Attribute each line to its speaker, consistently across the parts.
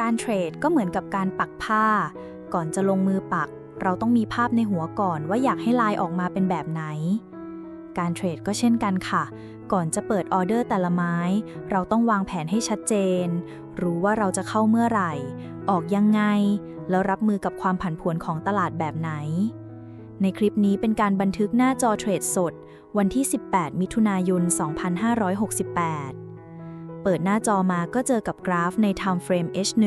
Speaker 1: การเทรดก็เหมือนกับการปักผ้า ก่อนจะลงมือปัก เราต้องมีภาพในหัวก่อนว่าอยากให้ลายออกมาเป็นแบบไหน การเทรดก็เช่นกันค่ะ ก่อนจะเปิดออเดอร์แต่ละไม้ เราต้องวางแผนให้ชัดเจน รู้ว่าเราจะเข้าเมื่อไหร่ ออกยังไง แล้วรับมือกับความผันผวนของตลาดแบบไหน ในคลิปนี้เป็นการบันทึกหน้าจอเทรดสด วันที่ 18 มิถุนายน 2568 เปิดหน้าจอมาก็เจอกับกราฟใน Time Frame H1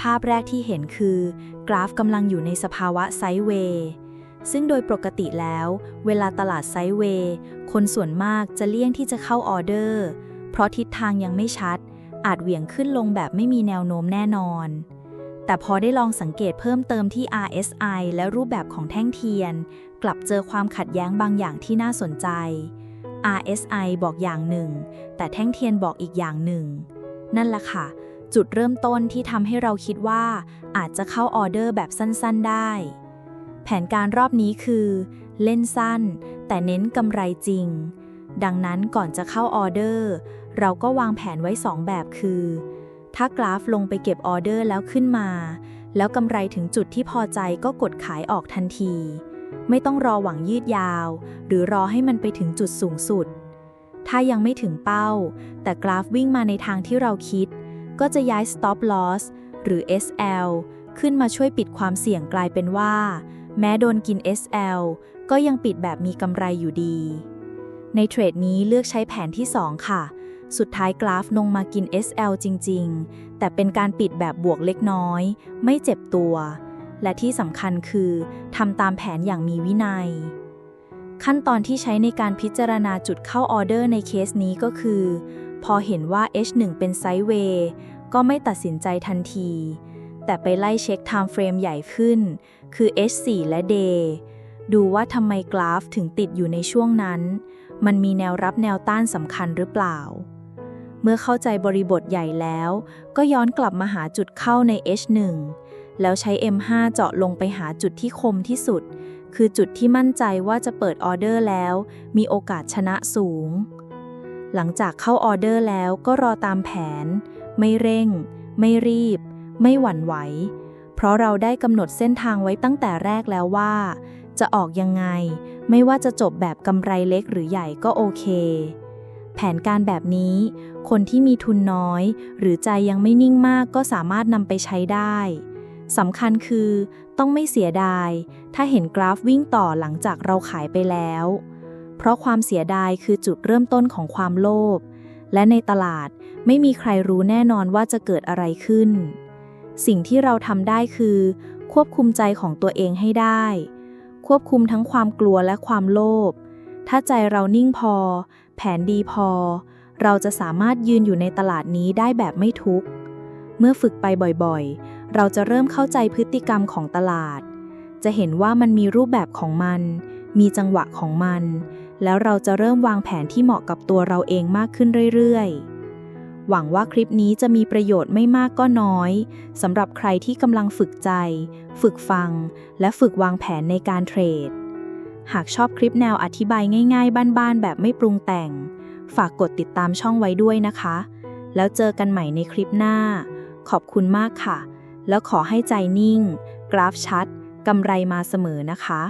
Speaker 1: ภาพแรกที่เห็นคือ กราฟกำลังอยู่ในสภาวะไซด์เวย์ซึ่งโดยปกติแล้ว เวลาตลาดไซด์เวย์คนส่วนมากจะเลี่ยงที่จะเข้าออเดอร์ เพราะทิศทางยังไม่ชัด อาจเหวี่ยงขึ้นลงแบบไม่มีแนวโน้มแน่นอน แต่พอได้ลองสังเกตเพิ่มเติมที่ RSI และรูปแบบของแท่งเทียน กลับเจอความขัดแย้งบางอย่างที่น่าสนใจ RSI บอกอย่างหนึ่ง แต่แท่งเทียนบอกอีกอย่างหนึ่ง นั่นแหละค่ะ จุดเริ่มต้นที่ทำให้เราคิดว่า อาจจะเข้าออเดอร์แบบสั้นๆได้ แผนการรอบนี้คือ เล่นสั้น แต่เน้นกำไรจริง ดังนั้นก่อนจะเข้าออเดอร์ เราก็วางแผนไว้ 2 แบบคือ ถ้ากราฟลงไปเก็บออเดอร์แล้วขึ้นมา แล้วกำไรถึงจุดที่พอใจก็กดขายออกทันที ไม่ต้องรอหวังยืดยาว หรือรอให้มันไปถึงจุดสูงสุด ถ้ายังไม่ถึงเป้า แต่กราฟวิ่งมาในทางที่เราคิด ก็จะย้าย stop loss หรือ SL ขึ้นมาช่วยปิดความเสี่ยงกลายเป็นว่า แม้โดนกิน SL ก็ยังปิดแบบมีกำไรอยู่ดี ในเทรดนี้เลือกใช้แผนที่ 2 ค่ะ สุดท้ายกราฟลงมากิน SL จริง ๆ แต่เป็นการปิดแบบบวกเล็กน้อย ไม่เจ็บตัว และที่สำคัญคือทำตามแผนอย่างมีวินัย ขั้นตอนที่ใช้ในการพิจารณาจุดเข้าออเดอร์ในเคสนี้ก็คือ พอเห็นว่า H1 เป็นไซด์เวย์ก็ไม่ตัดสินใจทันที แต่ไปไล่เช็ค Time Frame ใหญ่ขึ้น คือ H4 และ Day ดูว่าทำไมกราฟถึงติดอยู่ในช่วงนั้น มันมีแนวรับแนวต้านสำคัญหรือเปล่า เมื่อเข้าใจบริบทใหญ่แล้ว ก็ย้อนกลับมาหาจุดเข้าใน H1 แล้วใช้ M5 เจาะลงไปหาจุดที่คมที่สุด คือจุดที่มั่นใจว่าจะเปิดออเดอร์แล้ว มีโอกาสชนะสูง หลังจากเข้าออเดอร์แล้วก็รอตามแผน ไม่เร่ง ไม่รีบ ไม่หวั่นไหว เพราะเราได้กำหนดเส้นทางไว้ตั้งแต่แรกแล้วว่า จะออกยังไง ไม่ว่าจะจบแบบกำไรเล็กหรือใหญ่ก็โอเค แผนการแบบนี้ คนที่มีทุนน้อย หรือใจยังไม่นิ่งมากก็สามารถนำไปใช้ได้ สำคัญคือต้องไม่เสียดาย ถ้าเห็นกราฟวิ่งต่อหลังจากเราขายไปแล้ว เพราะความเสียดายคือจุดเริ่มต้นของความโลภ และในตลาดไม่มีใครรู้แน่นอนว่าจะเกิดอะไรขึ้น สิ่งที่เราทำได้คือ ควบคุมใจของตัวเองให้ได้ ควบคุมทั้งความกลัวและความโลภ ถ้าใจเรานิ่งพอ แผนดีพอ เราจะสามารถยืนอยู่ในตลาดนี้ได้แบบไม่ทุกข์ เมื่อฝึกไปบ่อยๆ เราจะเริ่มเข้าใจพฤติกรรมของตลาด จะเห็นว่ามันมีรูปแบบของมัน มีจังหวะของมัน แล้วเราจะเริ่มวางแผนที่เหมาะกับตัวเราเองมากขึ้นเรื่อยๆ หวังว่าคลิปนี้จะมีประโยชน์ไม่มากก็น้อยสำหรับใครที่กำลังฝึกใจ ฝึกฟัง และฝึกวางแผนในการเทรด หากชอบคลิปแนวอธิบายง่ายๆ บ้านๆ แบบไม่ปรุงแต่ง ฝากกดติดตามช่องไว้ด้วยนะคะ แล้วเจอกันใหม่ในคลิปหน้า ขอบคุณมากค่ะ แล้วขอให้ใจนิ่ง กราฟชัดกำไรมาเสมอนะคะ